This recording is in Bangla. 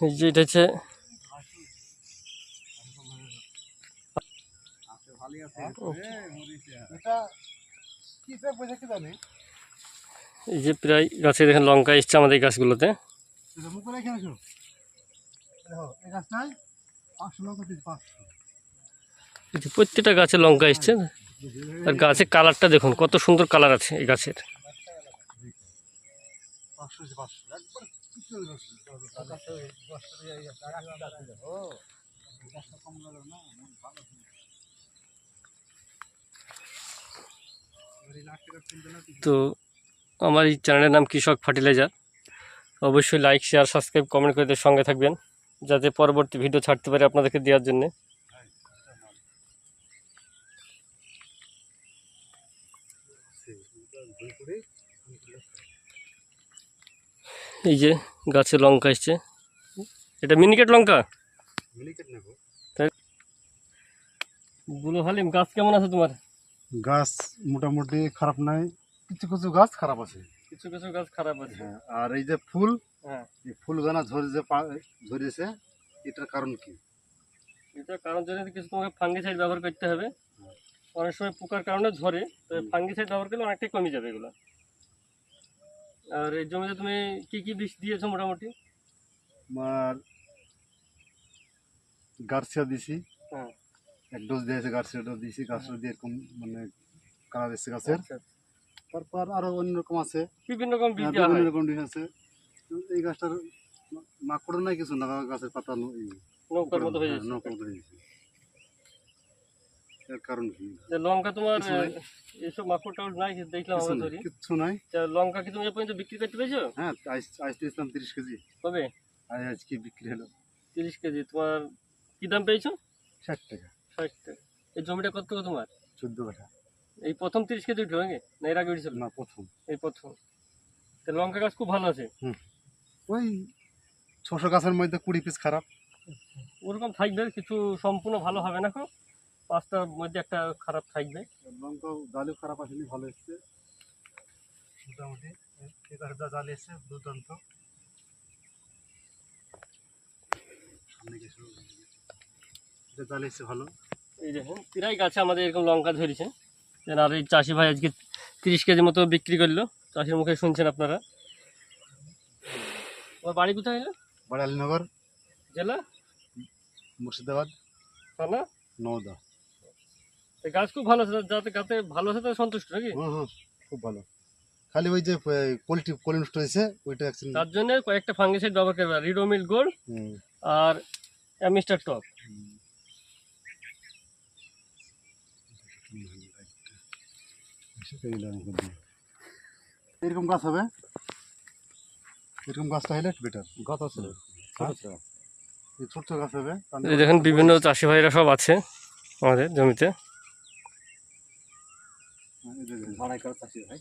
এই যে এটা হচ্ছে এই যে প্রায় গাছে দেখেন লঙ্কা এসছে আমাদের গাছগুলোতে। প্রত্যেকটা গাছে লঙ্কা এসছে। আর গাছের কালারটা দেখুন, কত সুন্দর কালার আছে এই গাছের। তো আমার এই চ্যানেলের নাম কৃষক ফার্টিলাইজার। অবশ্যই লাইক শেয়ার সাবস্ক্রাইব কমেন্ট করে সঙ্গে থাকবেন, যাতে পরবর্তী ভিডিও ছাড়তে পারে আপনাদেরকে দেওয়ার জন্যে। এই যে গাছে লঙ্কা এসছে। এটা মিনিকেট লঙ্কা? বুলো হালিম গাছ কেমন আছে তোমার? গাছ মোটামুটি খারাপ নাই। কিছু কিছু গাছ খারাপ আছে। কিছু কিছু গাছ খারাপ আছে। হ্যাঁ আর এই যে ফুল হ্যাঁ। এই ফুলগানা ঝরে যে ঝরেছে এটার কারণ কি? এটা কারণ জন্য কিছু তোমাকে ফাঙ্গিসাইড ব্যবহার করতে হবে অনেক সময় পোকার কারণে ঝরে তো ফাঙ্গিসাইড ব্যবহার করলে অনেকটাই কমে যাবে এগুলো। আর এই জমিতে তুমি কি কি বিষ দিয়েছ মোটামুটি? আমার গার্সিয়া দিছি। হ্যাঁ। এক ডোজ দিয়েছে গার্সিয়া ডোজ দিয়েছি গাছটা দিয়ে এরকম মানে কালার এসছে গাছের। আচ্ছা, আচ্ছা। তারপর আরও অন্য রকম আছে। বিভিন্ন রকম বীজ হ্যাঁ, বিভিন্ন রকম ডিস আছে। এই গাছটার মাকড় নাই কিছু না গাছের পাতা নৌকার মতো হয়ে হ্যাঁ, যাচ্ছে। নৌকার মতো হয়ে গেছে। এর কারণ কি? লঙ্কা তোমার মাকড় টাকড় নাই দেখলাম আমরা কিচ্ছু নাই। লঙ্কা কি তুমি পর্যন্ত বিক্রি করতে পেরেছ? হ্যাঁ আজ তিরিশ কেজি। কবে? আজ আজকে বিক্রি হলো। তিরিশ কেজি তোমার কি দাম পেয়েছ? ষাট টাকা। ষাট টাকা। এই জমিটা কত তোমার? চোদ্দ কাঠা। এই প্রথম তিরিশ কেজি উঠল নাকি? না এর আগে উঠেছিল? না প্রথম। এই প্রথম। তা লঙ্কা গাছ খুব ভালো আছে? ওই ছশো গাছের মধ্যে কুড়ি পিস খারাপ। ওরকম থাকবে কিছু সম্পূর্ণ ভালো হবে না খুব পাঁচটার মধ্যে একটা খারাপ থাকবে। লঙ্কা ডালিও খারাপ আসেনি ভালো এসছে। মোটামুটি এই গাছ যা জাল এসছে দুর্দান্ত। সামনে গেছে জাল এসছে ভালো। এই দেখুন প্রায় গাছে আমাদের এরকম লঙ্কা ধরেছে। আর এই চাষি ভাই আজকে তিরিশ কেজি মতো বিক্রি করল। চাষির মুখে শুনছেন আপনারা। বাড়ি কোথায় এলো? বাড়ি আলীনগর জেলা? মুর্শিদাবাদ থানা? নওদা। গাছ খুব ভালো আছে যাতে গাতে ভালো আছে তাতে সন্তুষ্ট নাকি? হুম হুম খুব ভালো। খালি ওই যে কোয়ালিটি কোয়ালি নষ্ট হয়েছে ওইটা তার জন্য কয়েকটা ফাঙ্গিসাইড ব্যবহার করবে রিডোমিল গোল্ড আর অ্যামিস্টার টপ এরকম গাছ হবে? এরকম গাছটা হলে বেটার গাছ আছে। এই ছোট ছোট গাছ হবে। দেখেন বিভিন্ন চাষি ভাইরা সব আছে আমাদের জমিতে। ভাড়াই করা চাষি ভাই।